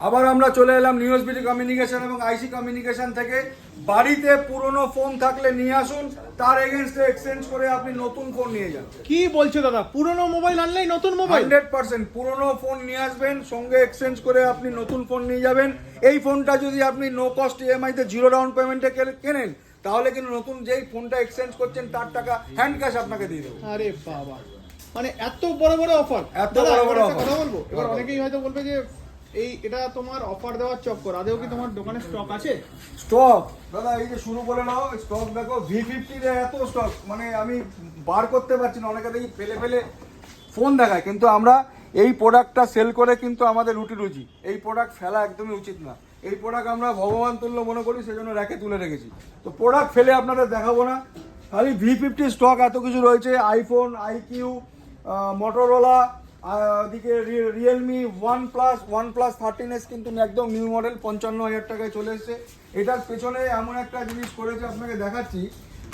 আবার আমরা চলে এলাম নিউজবিটি কমিউনিকেশন এবং আইসি কমিউনিকেশন থেকে। বাড়িতে পুরনো ফোন থাকলে নিয়ে আসুন তার এগেনস্টে এক্সচেঞ্জ করে আপনি নতুন ফোন নিয়ে যান। কি বলছো দাদা? পুরনো মোবাইল আনলেই নতুন মোবাইল হান্ড্রেড পার্সেন্ট পুরনো ফোন নিয়ে আসবেন সঙ্গে এক্সচেঞ্জ করে আপনি নতুন ফোন নিয়ে যাবেন। এই ফোনটা যদি আপনি নো কস্ট ইএমআই তে জিরো ডাউন পেমেন্টে কেনেন তাহলে কিন্তু নতুন যেই ফোনটা এক্সচেঞ্জ করছেন তার টাকা হ্যান্ড ক্যাশ আপনাকে দিয়ে দেবো। আরে বাবা। মানে এত বড় বড় অফার এত বড় বড়। কথা বলব? এবার অনেকেই হয়তো বলবে যে এই এটা তোমার অফার দেওয়ার চক্কর। আদেও কি তোমার দোকানে স্টক আছে? স্টক দাদা এই যে শুরু করে নাও স্টক দেখো ভি ফিফটির এত স্টক মানে আমি বার করতে পারছি না অনেকে দেখি ফেলে ফেলে ফোন দেখায়। কিন্তু আমরা এই প্রোডাক্টটা সেল করে কিন্তু আমাদের রুটি রুজি। এই প্রোডাক্ট ফেলা একদমই উচিত না। এই প্রোডাক্ট আমরা ভগবান তুল্য মনে করি সেজন্য র্যাকে তুলে রেখেছি। তো প্রোডাক্ট ফেলে আপনাদের দেখাবো না। খালি ভি ফিফটি স্টক এত কিছু রয়েছে আইফোন আইকিউ মোটরোলা দিকে Realme OnePlus OnePlus thirteen S কিন্তু একদম নিউ মডেল পঞ্চান্ন হাজার টাকায় চলে এসেছে। এটার পেছনে এমন একটা জিনিস করেছে আপনাকে দেখাচ্ছি।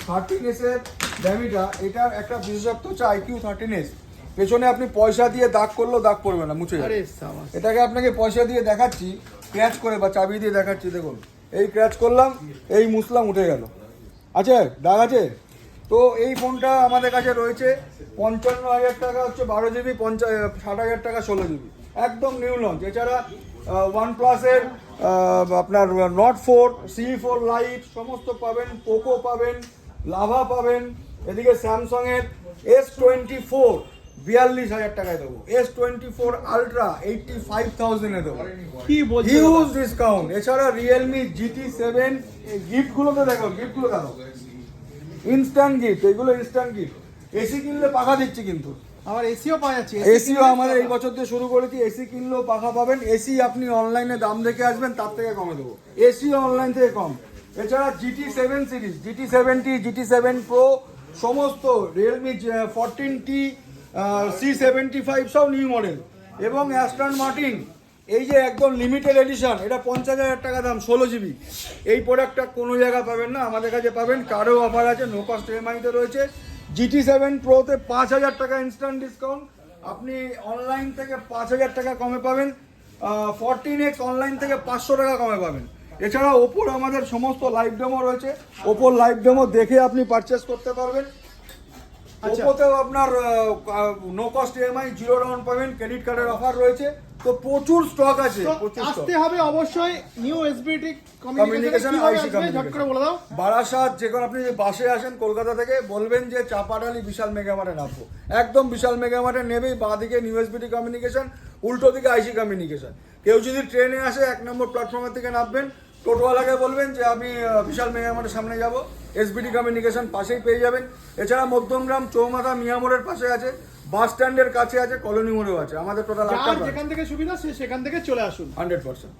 থার্টিন এসের ড্যামিটা এটার একটা বিশেষত্ব হচ্ছে আইকিউ থার্টিন এস। পেছনে আপনি পয়সা দিয়ে দাগ করলেও দাগ পড়বে না মুছে যাবে। আরে এটাকে আপনাকে পয়সা দিয়ে দেখাচ্ছি ক্র্যাচ করে বা চাবি দিয়ে দেখাচ্ছি দেখুন। এই ক্র্যাচ করলাম এই মুসলাম উঠে গেল। আছে? দাগ আছে? তো এই ফোনটা আমাদের কাছে রয়েছে পঞ্চান্ন হাজার টাকা হচ্ছে বারো জিবি পঞ্চাশ ষাট হাজার টাকা ষোলো জিবি। একদম নিউ লঞ্চ এছাড়া ওয়ান প্লাসের আপনার Nord four C four lite সমস্ত পাবেন পোকো পাবেন লাভা পাবেন। এদিকে স্যামসংয়ের এস টোয়েন্টি ফোর বিয়াল্লিশ হাজার টাকায় দেবো। S twenty four Ultra eighty five থাউজেন্ডে দেবো। কি বলছো হিউজ ডিসকাউন্ট এছাড়া রিয়েলমি জিটি সেভেন গিফটগুলো তো দেখো গিফটগুলো দেখো। ইনস্ট্যান্ট গিফট এগুলো ইনস্ট্যান্ট গিফট এসি কিনলে পাখা দিচ্ছি কিন্তু। আবার এসিও পাওয়া যাচ্ছে। এসিও আমাদের এই বছর দিয়ে শুরু করেছি। এসি কিনলেও পাখা পাবেন। এসি আপনি অনলাইনে দাম দেখে আসবেন তার থেকে কমে দেবো। এসিও অনলাইন থেকে কম। এছাড়া GT seven series GT seventy GT seven pro সমস্ত Realme fourteen T C seventy five সব নিউ মডেল এবং অ্যাস্টন মার্টিন এই যে একদম লিমিটেড এডিশন এটা পঞ্চাশ হাজার টাকা দাম, ষোলো জিবি এই প্রোডাক্টটা কোনো জায়গায় পাবেন না, আমাদের কাছে পাবেন, কারও অফার আছে নো কস্ট ইএমআইতে রয়েছে। জিটি সেভেন প্রোতে পাঁচ হাজার টাকা ইনস্ট্যান্ট ডিসকাউন্ট আপনি অনলাইন থেকে পাঁচ হাজার টাকা কমে পাবেন ফরটিন এক্স অনলাইন থেকে পাঁচশো টাকা কমে পাবেন। এছাড়া ওপোর আমাদের সমস্ত লাইভ ডেমো রয়েছে। ওপোর লাইভ ডেমো দেখে আপনি পারচেস করতে পারবেন। ওপোতেও আপনার no cost EMI zero down payment credit কার্ডের অফার রয়েছে। তো প্রচুর স্টক আছে। আসতে হবে অবশ্যই নিউ এসবিটি কমিউনিকেশন ঝট করে বলে দাও। বারাসাত যে কোনো আপনি যে বাসে আসেন কলকাতা থেকে বলবেন যে চাপাডালি বিশাল মেগামার্টে নামবো। একদম বিশাল মেগামার্টে নেবেই বাঁ দিকে নিউ এসবিটি কমিউনিকেশন উল্টো দিকে আইসি কমিউনিকেশন কেউ যদি ট্রেনে আসে এক নম্বর প্ল্যাটফর্মের থেকে নামবেন টোটোওয়ালাকে বলবেন যে আমি বিশাল মেগামার্টের সামনে যাব। এসবিডি কমিউনিকেশন পাশেই পেয়ে যাবেন। এছাড়া মধ্যমগ্রাম চৌমাথা মিয়ামোড়ের পাশে আছে। বাস স্ট্যান্ডের কাছে আছে কলোনি মোড়েও আছে। আমাদের টোটাল যেখান থেকে সুবিধা সেখান থেকে চলে আসুন। Hundred percent